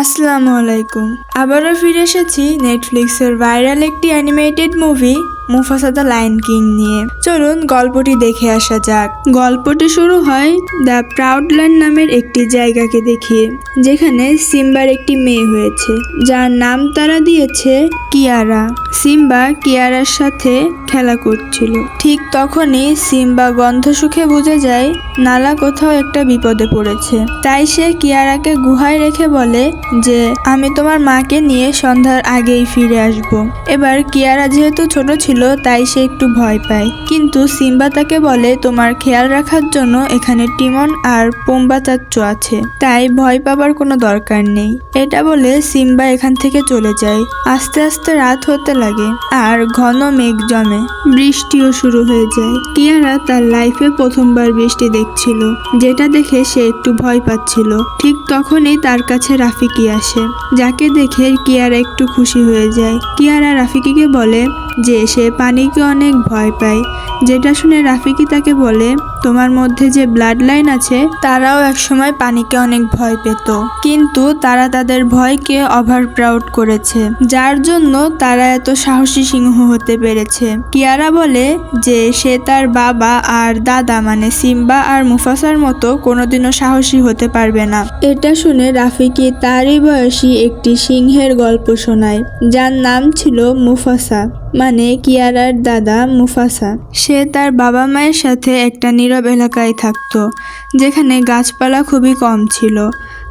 আসসালামু আলাইকুম। আবারও ফিরে এসেছি নেটফ্লিক্সের ভাইরাল একটি animated movie Mufasa the lion king নিয়ে। চলুন গল্পটি দেখে আসা যাক। গল্পটি শুরু হয় দ্য প্রাউড ল্যান্ড নামের একটি জায়গাকে দেখিয়ে যেখানে সিম্বার একটি মেয়ে হয়েছে, যার নাম তারা দিয়েছে কিয়ারা। সিম্বা কিয়ারার সাথে খেলা করছিল। ঠিক তখনই সিম্বা গন্ধ সুখে বুঝে যায়, নালা কোথাও একটা বিপদে পড়েছে। তাই সে কিয়ারাকে গুহায় রেখে বলে যে, আমি তোমার মাকে নিয়ে সন্ধ্যার আগেই ফিরে আসব। এবার কিয়ারা যেহেতু ছোট ছিল তাই সে একটু ভয় পায়। কিন্তু সিম্বা তাকে বলে, তোমার খেয়াল রাখার জন্য এখানে টিমন আর পোম্বা চাচ্চু আছে। তাই ভয় পাবার কোনো দরকার নেই। এটা বলে সিম্বা এখান থেকে চলে যায়। আস্তে আস্তে রাত হতে লাগে আর ঘন মেঘ জমে। বৃষ্টিও শুরু হয়ে যায়। কিয়ারা তার লাইফে প্রথমবার বৃষ্টি দেখছিল, যেটা দেখে সে একটু ভয় পাচ্ছিল। ঠিক তখনই তার কাছে রাফিকি আসে, যাকে দেখে কিয়ারা একটু খুশি হয়ে যায়। কিয়ারা রাফিকিকে বলে যে সে পানিকে অনেক ভয় পায়। যেটা শুনে রাফিকি তাকে বলে তোমার মধ্যে যে ব্লাড লাইন আছে, তারাও একসময় পানিকে অনেক ভয় পেত। কিন্তু তারা তাদের ভয়কে ওভার প্রাউড করেছে। যার জন্য তারা এত সাহসী সিংহ হতে পেরেছে। কিয়ারা বলে যে, সে তার বাবা আর দাদা মানে সিম্বা আর মুফাসার মতো কোনোদিনও সাহসী হতে পারবে না। এটা শুনে রাফিকি তারই বয়সী একটি সিংহের গল্প শোনায়, যার নাম ছিল মুফাসা মানে কিয়ারার দাদা মুফাসা। সে তার বাবা মায়ের সাথে একটা নীরব এলাকায় থাকত যেখানে গাছপালা খুবই কম ছিল।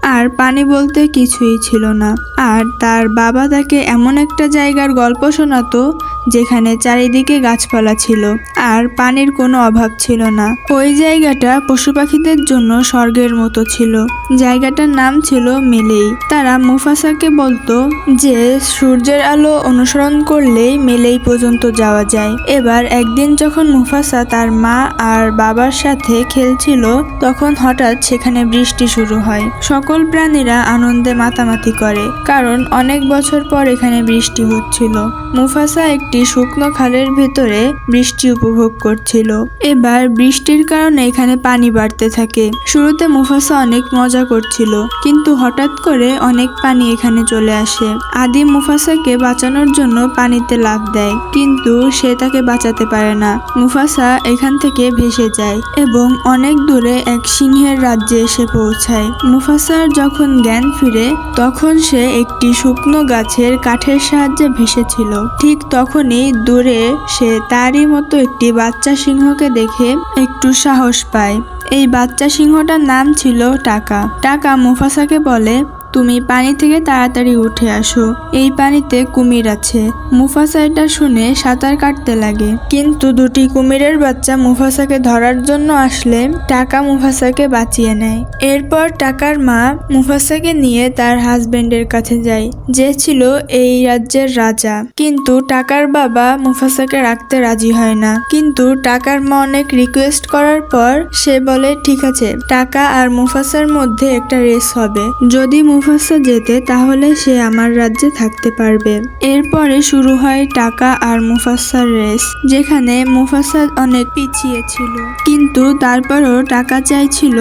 আর পানি বলতে কিছুই ছিল না। আর তার বাবা তাকে এমন একটা জায়গার গল্প শোনাতো, যেখানে চারিদিকে গাছপালা ছিল, আর পানির কোনো অভাব ছিল না। ওই জায়গাটা পশু পাখিদের জন্য স্বর্গের মতো ছিল। জায়গাটার নাম ছিল মেলেই। তারা মুফাসাকে বলতো যে, সূর্যের আলো অনুসরণ করলেই মেলেই পর্যন্ত যাওয়া যায়। এবার একদিন যখন মুফাসা তার মা আর বাবার সাথে খেলছিল, তখন হঠাৎ সেখানে বৃষ্টি শুরু হয়। সকল প্রাণীরা আনন্দে মাতামাতি করে, কারণ অনেক বছর পর এখানে বৃষ্টি হচ্ছিল। মুফাসা একটি শুকনো খালের ভেতরে বৃষ্টি উপভোগ করছিল। এবার বৃষ্টির কারণে এখানে পানি বাড়তে থাকে। শুরুতে মুফাসা অনেক মজা করছিল, কিন্তু হঠাৎ করে অনেক পানি এখানে চলে আসে। আদি মুফাসাকে বাঁচানোর জন্য পানিতে লাফ দেয়, কিন্তু সে তাকে বাঁচাতে পারে না। মুফাসা এখান থেকে ভেসে যায় এবং অনেক দূরে এক সিংহের রাজ্যে এসে পৌঁছায়। মুফাসার যখন জ্ঞান ফিরে, তখন সে একটি শুকনো গাছের কাঠের সাহায্যে ভেসেছিল। ঠিক তখনই দূরে সে তারই মতো একটি বাচ্চা সিংহকে দেখে একটু সাহস পায়। এই বাচ্চা সিংহটার নাম ছিল টাকা। টাকা মুফাসাকে বলে তুমি পানি থেকে তাড়াতাড়ি উঠে আসো। এই পানিতে কুমির আছে। মুফাসা এটা শুনে সাঁতার কাটতে লাগে। কিন্তু দুটি কুমিরের বাচ্চা মুফাসাকে ধরার জন্য আসলে টাকা মুফাসাকে বাঁচিয়ে নেয়। এরপর টাকার মা মুফাসাকে নিয়ে তার হাজবেন্ডের কাছে যায়, যে ছিল এই রাজ্যের রাজা। কিন্তু টাকার বাবা মুফাসাকে রাখতে রাজি হয় না। কিন্তু টাকার মা অনেক রিকোয়েস্ট করার পর সে বলে, ঠিক আছে, টাকা আর মুফাসার মধ্যে একটা রেস হবে। যদি মুফাসা যেতে, তাহলে সে আমার রাজ্যে থাকতে পারবে। এরপরে শুরু হয় টাকা আর মুফাসার রেস, যেখানে মুফাসা অনেক পিছিয়ে ছিল। কিন্তু তারপরও টাকা চাইছিল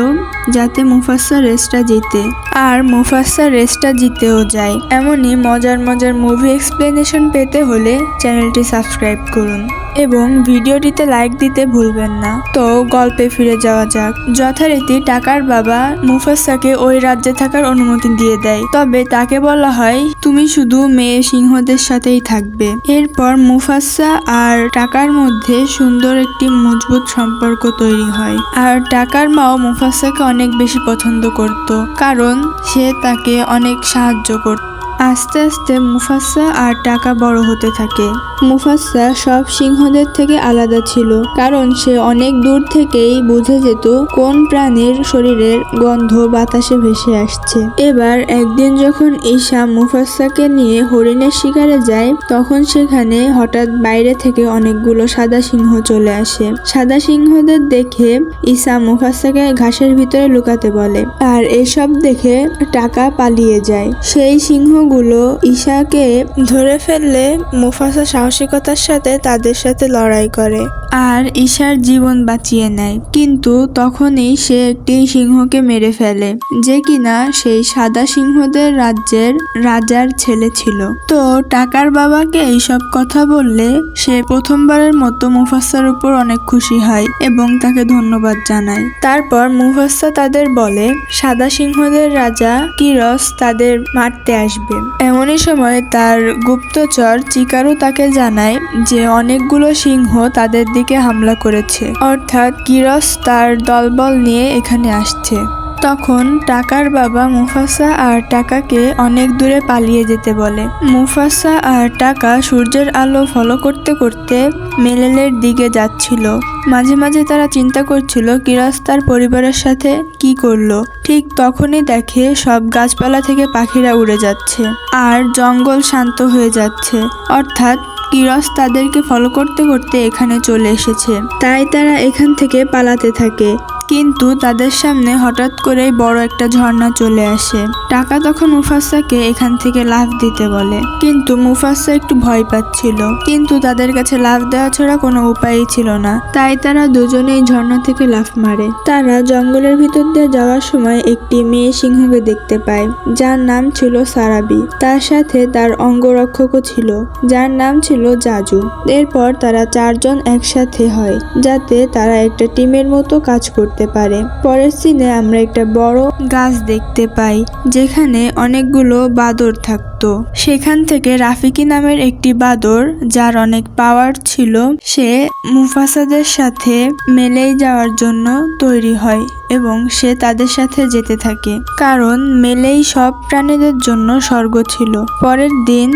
যাতে মুফাসা রেসটা জিতে, আর মুফাসা রেসটা জিতেও যায়। এমনই মজার মজার মুভি এক্সপ্লেনেশন পেতে হলে চ্যানেলটি সাবস্ক্রাইব করুন। এবং ভিডিওটিতে লাইক দিতে ভুলবেন না। তো গল্পে ফিরে যাওয়া যাক। যথারীতি টাকার বাবা মুফাসাকে ওই রাজ্যে থাকার অনুমতি দিয়ে দেয়। তবে তাকে বলা হয়, তুমি শুধু মেয়ে সিংহদের সাথেই থাকবে। এরপর মুফাসা আর টাকার মধ্যে সুন্দর একটি মজবুত সম্পর্ক তৈরি হয়। আর টাকার মাও মুফাসাকে অনেক বেশি পছন্দ করত, কারণ সে তাকে অনেক সাহায্য করত। আস্তে আস্তে মুফাসা আর টাকা বড় হতে থাকে। মুফাসা সব সিংহদের থেকে আলাদা ছিল, কারণ সে অনেক দূর থেকেই বুঝে যেত কোন প্রাণীর শরীরের গন্ধ বাতাসে ভেসে আসছে। এবার একদিন যখন ঈশা মুফাসাকে নিয়ে হরিণের শিকারে যায়, তখন সেখানে হঠাৎ বাইরে থেকে অনেকগুলো সাদা সিংহ চলে আসে। সাদা সিংহদের দেখে ঈশা মুফাসাকে ঘাসের ভিতরে লুকাতে বলে, আর এসব দেখে টাকা পালিয়ে যায়। সেই সিংহগুলো ঈশাকে ধরে ফেললে মুফাসা সাহস সাহসিকতার সাথে তাদের সাথে লড়াই করে। আর ঈশার জীবন বাঁচিয়ে নেয়। কিন্তু তখনই সে একটি সিংহকে মেরে ফেলে, যে কিনা সেই সাদা সিংহদের রাজ্যের রাজার ছেলে ছিল। তো টাকার বাবাকে এইসব কথা বললে সে প্রথমবারের মতো মুফাসার উপর অনেক খুশি হয় এবং তাকে ধন্যবাদ জানায়। তারপর মুফাসা তাদের বলে, সাদা সিংহদের রাজা কিরস তাদের মারতে আসবে। এমনই সময় তার গুপ্তচর চিকারু তাকে জানায় যে অনেকগুলো সিংহ তাদের দিকে হামলা করেছে। অর্থাৎ কিরস তার দলবল নিয়ে এখানে আসছে। তখন টাকার বাবা মুফাসা আর টাকাকে অনেক দূরে পালিয়ে যেতে বলে। মুফাসা আর টাকা সূর্যের আলো ফলো করতে করতে মেলেলের দিকে যাচ্ছিল। মাঝে মাঝে তারা চিন্তা করছিল কিরাস তার পরিবারের সাথে কি করল? ঠিক তখনই দেখে সব গাছপালা থেকে পাখিরা উড়ে যাচ্ছে। আর জঙ্গল শান্ত হয়ে যাচ্ছে। অর্থাৎ কিরস তাদেরকে ফলো করতে করতে এখানে চলে এসেছে। তাই তারা এখান থেকে পালাতে থাকে। কিন্তু তাদের সামনে হঠাৎ করেই বড় একটা ঝর্ণা চলে আসে। টাকা তখন মুফাসাকে এখান থেকে লাফ দিতে বলে। কিন্তু মুফাসা একটু ভয় পাচ্ছিল। কিন্তু তাদের কাছে লাফ দেওয়া ছাড়া কোনো উপায়ই ছিল না। তাই তারা দুজনেই ঝর্ণা থেকে লাফ মারে। তারা জঙ্গলের ভিতর দিয়ে যাওয়ার সময় একটি মেয়ে সিংহকে দেখতে পায়, যার নাম ছিল সারাবি। তার সাথে তার অঙ্গরক্ষকও ছিল, যার নাম ছিল জাজু। এরপর তারা চারজন একসাথে হয়, যাতে তারা একটা টিমের মতো কাজ করতে পারে। পরের সিনে আমরা একটা বড় গাছ দেখতে পাই, যেখানে অনেকগুলো বাদর থাকতো। সেখান থেকে রাফিকি নামের একটি বাদর, যার অনেক পাওয়ার ছিল, সে মুফাসাদের সাথে মেলেই যাওয়ার জন্য তৈরি হয় এবং সে তাদের সাথে যেতে থাকে। কারণ মেলেই সব প্রাণীদের জন্য স্বর্গ ছিল। পরের দিন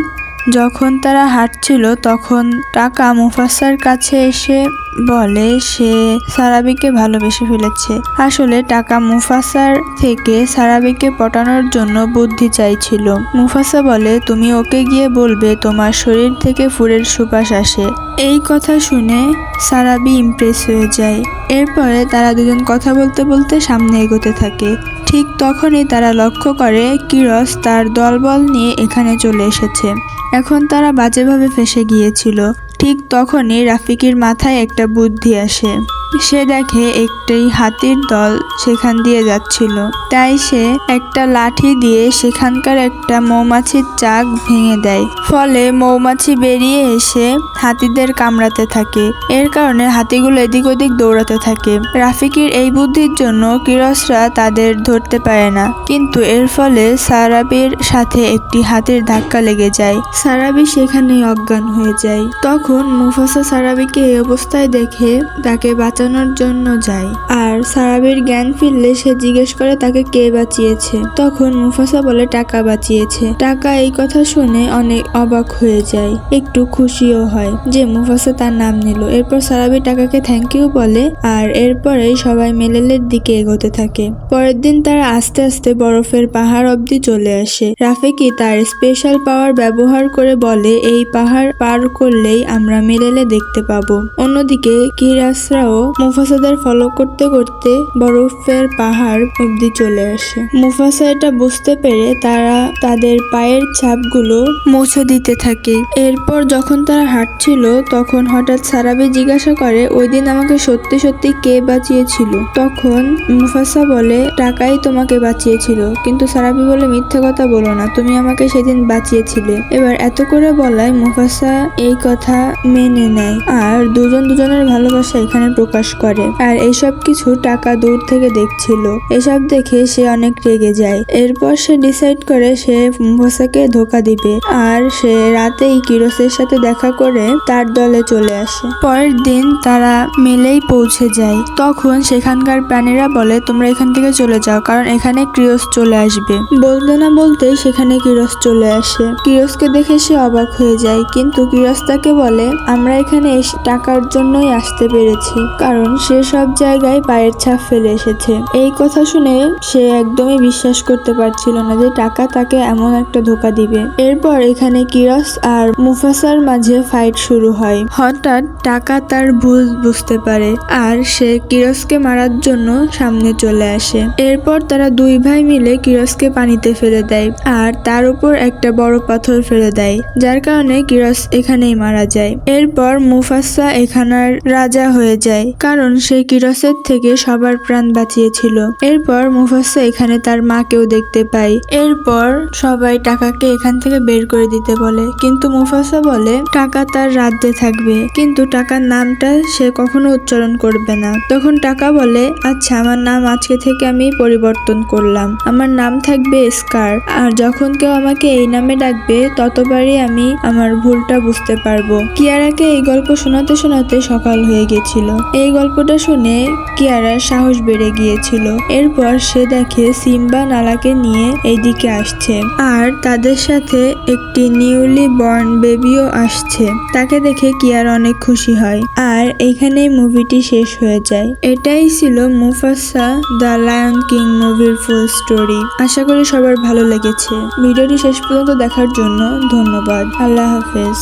যখন তারা হাঁটছিল, তখন টাকা মুফাসার কাছে এসে বলে, সে সারাবিকে ভালোবেসে ফেলেছে। আসলে টাকা মুফাসার থেকে সারাবিকে পটানোর জন্য বুদ্ধি চাইছিল। মুফাসা বলে, তুমি ওকে গিয়ে বলবে, তোমার শরীর থেকে ফুলের সুবাস আসে। এই কথা শুনে সারাবি ইমপ্রেস হয়ে যায়। এরপরে তারা দুজন কথা বলতে বলতে সামনে এগোতে থাকে। ঠিক তখনই তারা লক্ষ্য করে কিরস তার দলবল নিয়ে এখানে চলে এসেছে। এখন তারা বাজেভাবে ফেসে গিয়েছিল। ঠিক তখনই রাফিকির মাথায় একটা বুদ্ধি আসে। সে দেখে একটি হাতির দল সেখান দিয়ে যাচ্ছিল। তাই সে একটা লাঠি দিয়ে সেখানকার একটা মৌমাছির চাক ভেঙে দেয়। ফলে মৌমাছি বেরিয়ে এসে হাতিদের কামড়াতে থাকে। এর কারণে হাতিগুলো এদিক ওদিক দৌড়াতে থাকে। রাফিকির এই বুদ্ধির জন্য কিরসরা তাদের ধরতে পারে না। কিন্তু এর ফলে সারাবির সাথে একটি হাতির ধাক্কা লেগে যায়। সারাবি সেখানেই অজ্ঞান হয়ে যায়। তখন মুফাসা সারাবিকে এই অবস্থায় দেখে তাকে বাঁচানোর জন্য যায়। আর সারাবির জ্ঞান ফিরলে সে জিজ্ঞেস করে তাকে কে বাঁচিয়েছে। তখন মুফাসা বলে, টাকা বাঁচিয়েছে। টাকা এই কথা শুনে অনেক অবাক হয়ে যায়। একটু খুশিও হয় যে মুফাসা তার নাম নিল। এরপর সারাবি টাকাকে থ্যাংক ইউ বলে আর এরপরেই সবাই মেলেলের দিকে এগোতে থাকে। পরের দিন তারা আস্তে আস্তে বরফের পাহাড় অবধি চলে আসে। রাফিকি তার স্পেশাল পাওয়ার ব্যবহার করে বলে, এই পাহাড় পার করলেই আমরা মেলেলে দেখতে পাবো। অন্যদিকে কিরাসরাও মুফাসাদের ফলো করতে করতে বরফের পাহাড় অবধি চলে আসে। মুফাসা এটা বুঝতে পেরে তারা তাদের পায়ের ছাপগুলো মুছে দিতে থাকে। এরপর যখন তারা হাঁটছিল, তখন হঠাৎ সারাবি জিজ্ঞাসা করে, ওই দিন আমাকে সত্যি সত্যি কে বাঁচিয়েছিল? তখন মুফাসা বলে, টাকাই তোমাকে বাঁচিয়েছিল। কিন্তু সারাবি বলে, মিথ্যে কথা বলো না, তুমি আমাকে সেদিন বাঁচিয়েছিলে। এবার এত করে বলায় মুফাসা এই কথা মেনে নেয়। আর দুজন দুজনের ভালোবাসা এখানে প্রকাশ করে। আর এইসব কিছু টাকা দূর থেকে দেখছিল। এসব দেখে সে অনেক রেগে যায়। এরপর সে ডিসাইড করে সে মুফাসাকে ধোকা দিবে। আর সে রাতেই কিরোসের সাথে দেখা করে তার দলে চলে আসে। পরের দিন তারা মেলেই পৌঁছে যায়। তখন সেখানকার প্রাণীরা বলে, তোমরা এখান থেকে চলে যাও, কারণ এখানে ক্রিয়স চলে আসবে। বলতে না বলতেই সেখানে কিরস চলে আসে। কিরসকে দেখে সে অবাক হয়ে যায়। কিন্তু কিরস তাকে বলে, আমরা এখানে টাকার জন্যই আসতে পেরেছি। কারণ সে সব জায়গায় পায়ের ছাপ ফেলে এসেছে। এই কথা শুনে সে একদমই বিশ্বাস করতে পারছিল না যে টাকা তাকে এমন একটা ধোকা দিবে। এরপর এখানে কিরস আর মুফাসার মাঝে ফাইট শুরু হয়। হঠাৎ টাকা তার ভুল বুঝতে পারে আর সে কিরসকে মারার জন্য সামনে চলে আসে। এরপর তারা দুই ভাই মিলে কিরসকে পানিতে ফেলে দেয় আর তার উপর একটা বড় পাথর ফেলে দেয়, যার কারণে কিরস এখানেই মারা যায়। এরপর মুফাসা এখানার রাজা হয়ে যায়। কারণ সেই কিরসের থেকে সবার প্রাণ বাঁচিয়েছিল। এরপর মুফাসা এখানে তার মাকেও দেখতে পায়। এরপর সবাই টাকাকে এখান থেকে বের করে দিতে বলে। কিন্তু মুফাসা বলে, টাকা তার রাজ্যে থাকবে। কিন্তু টাকার নামটা সে কখনো উচ্চারণ করবে না। তখন টাকা বলে আচ্ছা আমার নাম আজকে থেকে আমি পরিবর্তন করলাম। আমার নাম থাকবে স্কার। আর যখন কেউ আমাকে এই নামে ডাকবে, ততবারই আমি আমার ভুলটা বুঝতে পারব। কিয়ারাকে এই গল্প শোনাতে শোনাতে সকাল হয়ে গেছিল। এই গল্পটা শুনে কিয়ারার সাহস বেড়ে গিয়েছিল। এরপর সে দেখে সিম্বা নালাকে নিয়ে এইদিকে আসছে আর তাদের সাথে একটি নিউলি বর্ন বেবিও আসছে। তাকে দেখে কিয়ার অনেক খুশি হয় আর এইখানেই মুভিটি শেষ হয়ে যায়। এটাই ছিল মুফাসা দ্য লায়ন কিং মুভির ফুল স্টোরি। আশা করি সবার ভালো লেগেছে। ভিডিওটি শেষ পর্যন্ত দেখার জন্য ধন্যবাদ। আল্লাহ হাফেজ।